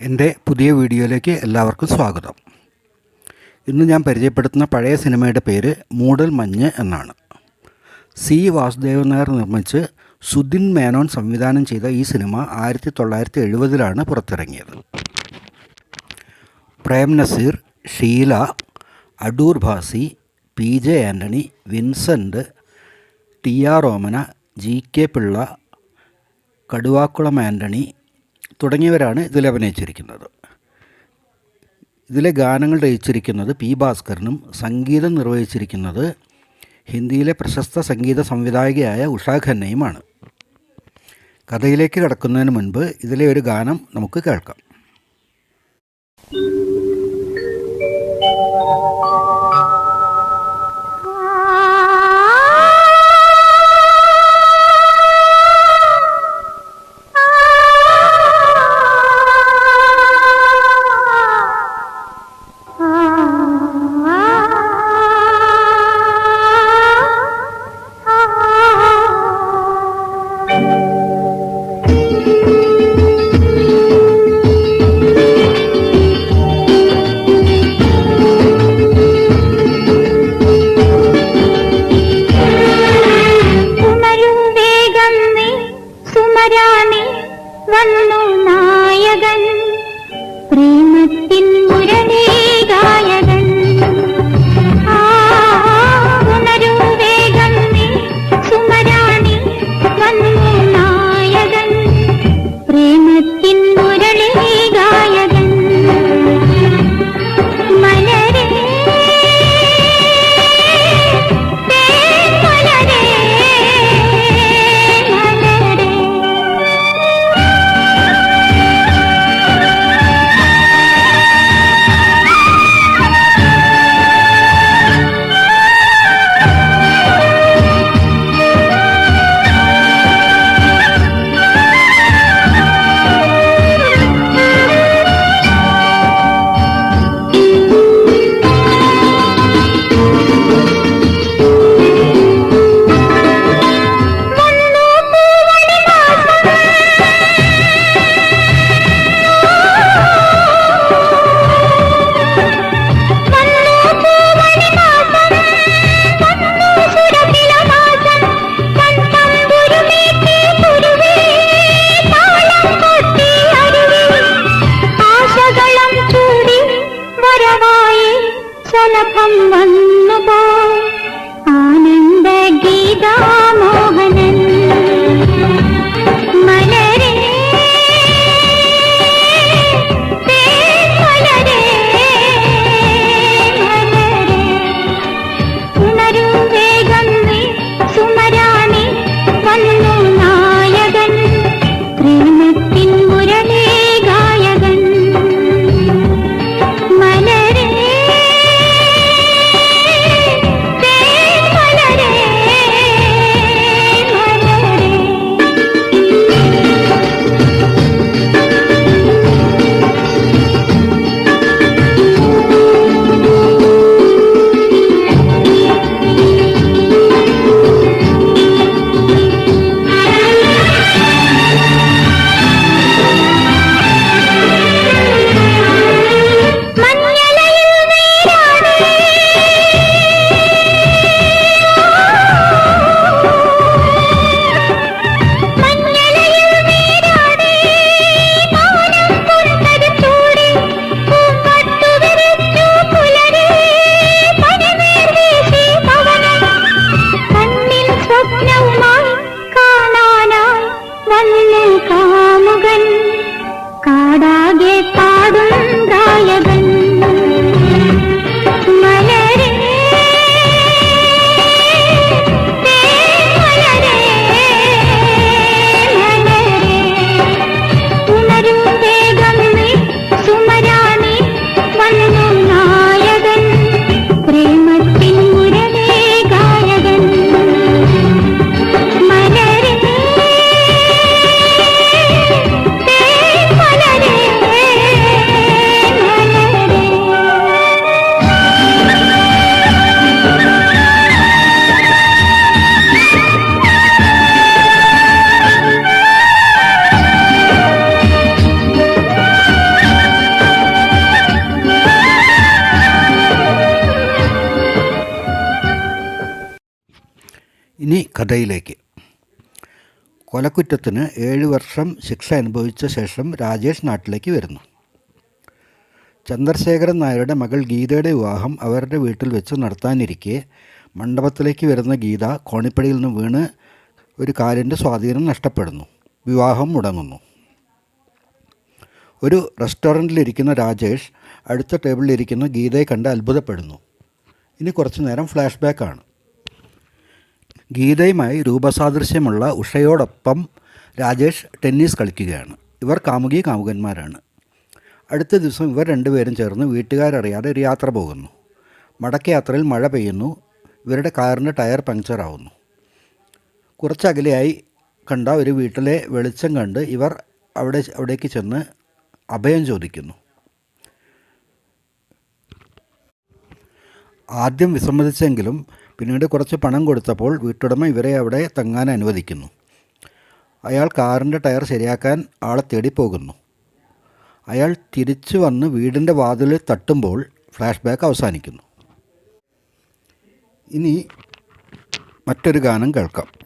എന്റെ പുതിയ വീഡിയോയിലേക്ക് എല്ലാവർക്കും സ്വാഗതം. ഇന്ന് ഞാൻ പരിചയപ്പെടുത്തുന്ന പഴയ സിനിമയുടെ പേര് മൂടൽ മഞ്ഞ് എന്നാണ്. സി വാസുദേവൻ നായർ നിർമ്മിച്ച് സുധിൻ മേനോൻ സംവിധാനം ചെയ്ത ഈ സിനിമ ആയിരത്തി തൊള്ളായിരത്തി എഴുപതിലാണ് പുറത്തിറങ്ങിയത്. Prem Nazir Sheela Adoor Bhasi P J Antony Vincent T R Omana G K Pillai Kaduvakulam Antony തുടങ്ങിയവരാണ് ഇതിൽ അഭിനയിച്ചിരിക്കുന്നത്. ഇതിലെ ഗാനങ്ങൾ രചിച്ചിരിക്കുന്നത് പി ഭാസ്കരനും സംഗീതം നിർവഹിച്ചിരിക്കുന്നത് ഹിന്ദിയിലെ പ്രശസ്ത സംഗീത സംവിധായകയായ ഉഷാ ഖന്നയുമാണ്. കഥയിലേക്ക് കടക്കുന്നതിന് മുൻപ് ഇതിലെ ഒരു ഗാനം നമുക്ക് കേൾക്കാം. ഉണരും കഥയിലേക്ക് കൊലക്കുറ്റത്തിന് ഏഴ് വർഷം ശിക്ഷ അനുഭവിച്ച ശേഷം രാജേഷ് നാട്ടിലേക്ക് വരുന്നു. ചന്ദ്രശേഖരൻ നായരുടെ മകൾ ഗീതയുടെ വിവാഹം അവരുടെ വീട്ടിൽ വെച്ച് നടത്താനിരിക്കെ മണ്ഡപത്തിലേക്ക് വരുന്ന ഗീത കോണിപ്പടിയിൽ നിന്ന് വീണ് ഒരു കാലിന്റെ സ്വാധീനം നഷ്ടപ്പെടുന്നു. വിവാഹം മുടങ്ങുന്നു. ഒരു റെസ്റ്റോറന്റിലിരിക്കുന്ന രാജേഷ് അടുത്ത ടേബിളിലിരിക്കുന്ന ഗീതയെ കണ്ട് അത്ഭുതപ്പെടുന്നു. ഇനി കുറച്ചു നേരം ഫ്ലാഷ് ബാക്കാണ്. ഗീതയുമായി രൂപസാദൃശ്യമുള്ള ഉഷയോടൊപ്പം രാജേഷ് ടെന്നീസ് കളിക്കുകയാണ്. ഇവർ കാമുകി കാമുകന്മാരാണ്. അടുത്ത ദിവസം ഇവർ രണ്ടുപേരും ചേർന്ന് വീട്ടുകാരറിയാതെ ഒരു യാത്ര പോകുന്നു. മടക്കയാത്രയിൽ മഴ പെയ്യുന്നു. ഇവരുടെ കാറിന്റെ ടയർ പങ്ക്ചറാവുന്നു കുറച്ചകലെയായി കണ്ട ഒരു വീട്ടിലെ വെളിച്ചം കണ്ട് ഇവർ അവിടെ അവിടേക്ക് ചെന്ന് അഭയം ചോദിക്കുന്നു. ആദ്യം വിസമ്മതിച്ചെങ്കിലും പിന്നീട് കുറച്ച് പണം കൊടുത്തപ്പോൾ വീട്ടുടമ ഇവരെ അവിടെ തങ്ങാൻ അനുവദിക്കുന്നു. അയാൾ കാറിന്റെ ടയർ ശരിയാക്കാൻ ആളെ തേടി പോകുന്നു അയാൾ തിരിച്ചു വന്ന് വീടിന്റെ വാതിൽ തട്ടുമ്പോൾ ഫ്ലാഷ് ബാക്ക് അവസാനിക്കുന്നു. ഇനി മറ്റൊരു ഗാനം കേൾക്കാം.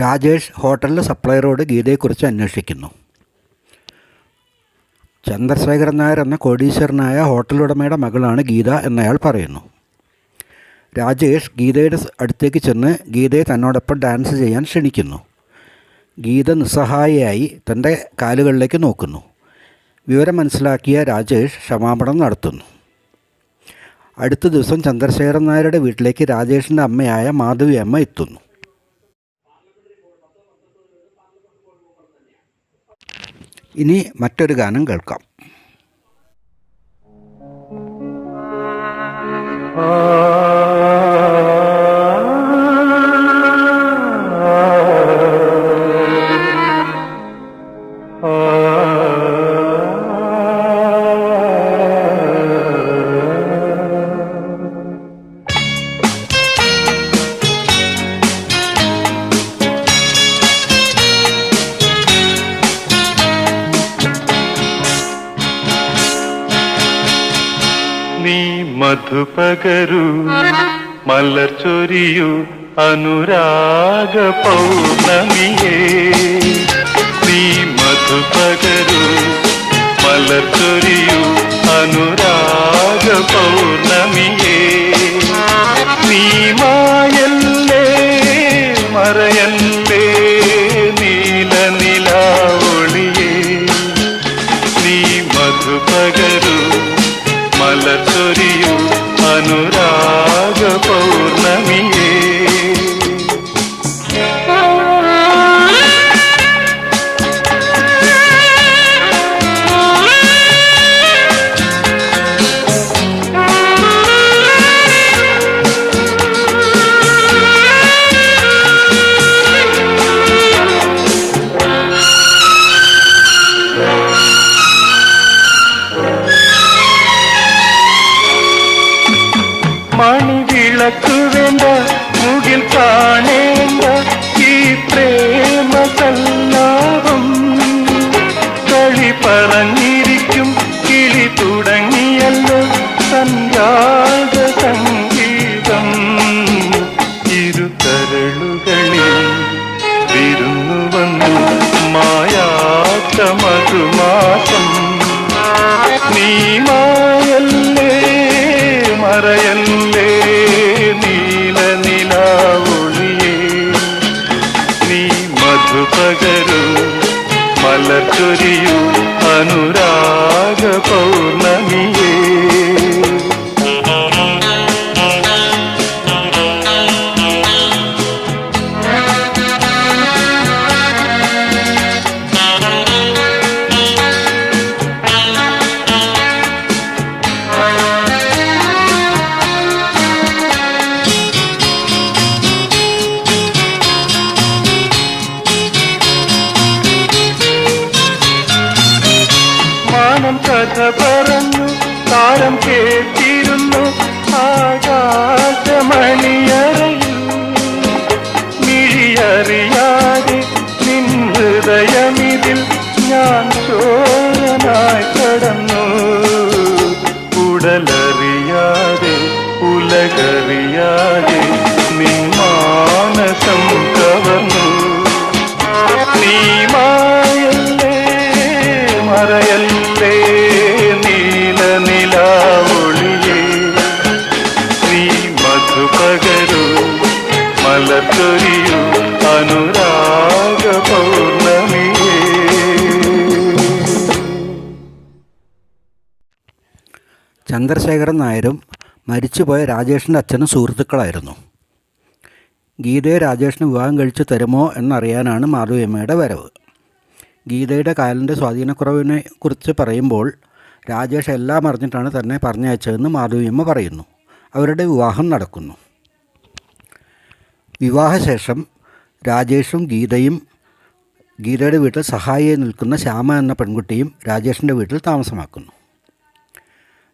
രാജേഷ് ഹോട്ടലിലെ സപ്ലയറോട് ഗീതയെക്കുറിച്ച് അന്വേഷിക്കുന്നു. ചന്ദ്രശേഖരൻ നായർ എന്ന കോടീശ്വരനായ ഹോട്ടൽ ഉടമയുടെ മകളാണ് ഗീത എന്നയാൾ പറയുന്നു. രാജേഷ് ഗീതയുടെ അടുത്തേക്ക് ചെന്ന് ഗീതയെ തന്നോടൊപ്പം ഡാൻസ് ചെയ്യാൻ ക്ഷണിക്കുന്നു. ഗീത നിസ്സഹായയായി തന്റെ കാലുകളിലേക്ക് നോക്കുന്നു. വിവരം മനസ്സിലാക്കിയ രാജേഷ് ക്ഷമാപണം നടത്തുന്നു. അടുത്ത ദിവസം ചന്ദ്രശേഖരൻ നായരുടെ വീട്ടിലേക്ക് രാജേഷിന്റെ അമ്മയായ മാധവി അമ്മ എത്തുന്നു. ഇനി മറ്റൊരു ഗാനം കേൾക്കാം നീ ಮಲ್ಲರ್ ಚೋರಿಯು ಅನುರಾಗ ಪೌರ್ಣಮಿಯೇ. ಶ್ರೀ ಮಧು ಪಗರು ಮಲ್ಲರ್ ಅನುರಾಗ ಪೌರ್ಣಮಿಯೇ சுமா खबर ചന്ദ്രശേഖരൻ നായരും മരിച്ചുപോയ രാജേഷിന്റെ അച്ഛനും സുഹൃത്തുക്കളായിരുന്നു. ഗീതയെ രാജേഷിന് വിവാഹം കഴിച്ചു തരുമോ എന്നറിയാനാണ് മാധവിയമ്മയുടെ വരവ്. ഗീതയുടെ കാലിന്റെ സ്വാധീനക്കുറവിനെ കുറിച്ച് പറയുമ്പോൾ രാജേഷ് എല്ലാം അറിഞ്ഞിട്ടാണ് തന്നെ പറഞ്ഞയച്ചതെന്ന് മാധവിയമ്മ പറയുന്നു. അവരുടെ വിവാഹം നടക്കുന്നു. വിവാഹശേഷം രാജേഷും ഗീതയും ഗീതയുടെ വീട്ടിൽ സഹായിയായി നിൽക്കുന്ന ശ്യാമ എന്ന പെൺകുട്ടിയും രാജേഷിന്റെ വീട്ടിൽ താമസമാക്കുന്നു.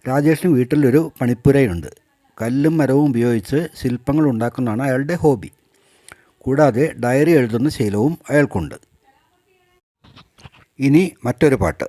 രാജേഷിന് വീട്ടിലൊരു പണിപ്പുരയുണ്ട്. കല്ലും മരവും ഉപയോഗിച്ച് ശില്പങ്ങൾ ഉണ്ടാക്കുന്നതാണ് അയാളുടെ ഹോബി. കൂടാതെ ഡയറി എഴുതുന്ന ശീലവും അയാൾക്കുണ്ട്. ഇനി മറ്റൊരു പാട്ട്.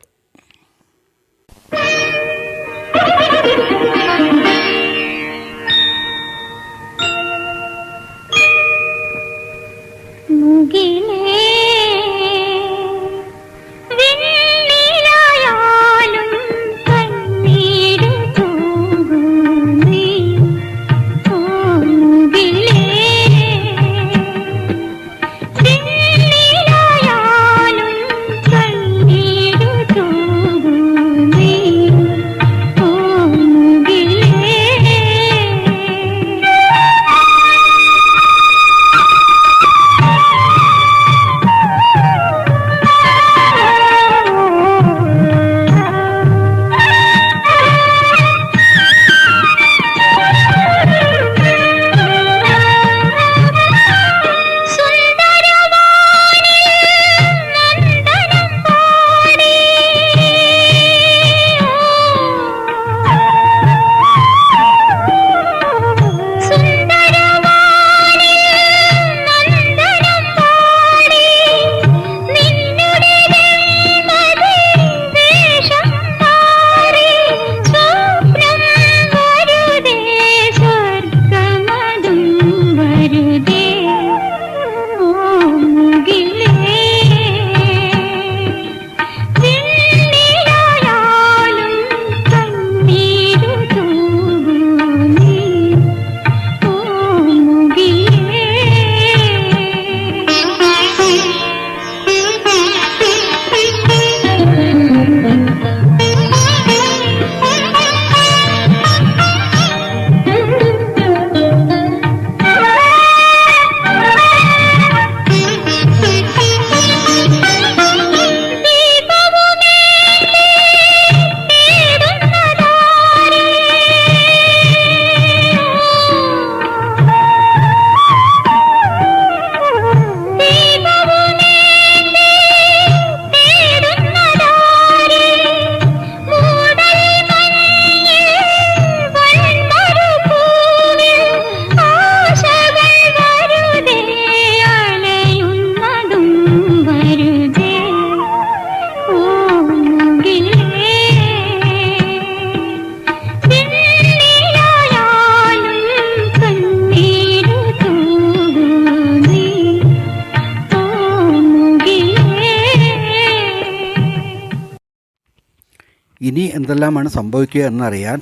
എന്തെല്ലാമാണ് സംഭവിക്കുക എന്നറിയാൻ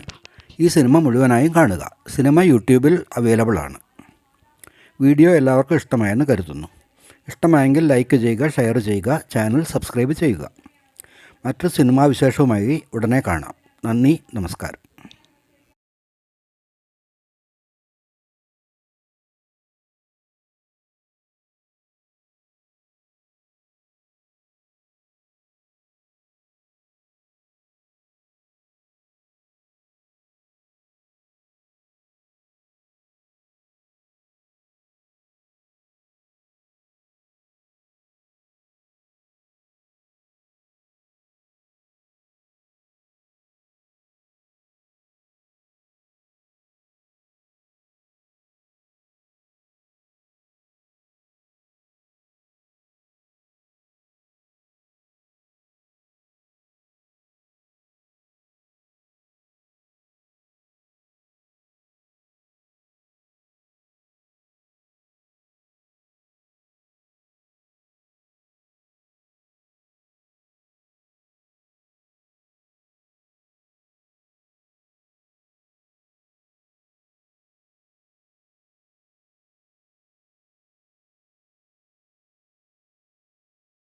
ഈ സിനിമ മുഴുവനായും കാണുക. സിനിമ യൂട്യൂബിൽ അവൈലബിൾ ആണ്. വീഡിയോ എല്ലാവർക്കും ഇഷ്ടമായെന്ന് കരുതുന്നു. ഇഷ്ടമായെങ്കിൽ ലൈക്ക് ചെയ്യുക ഷെയർ ചെയ്യുക ചാനൽ സബ്സ്ക്രൈബ് ചെയ്യുക. മറ്റു സിനിമാ വിശേഷവുമായി ഉടനെ കാണാം. നന്ദി നമസ്കാരം.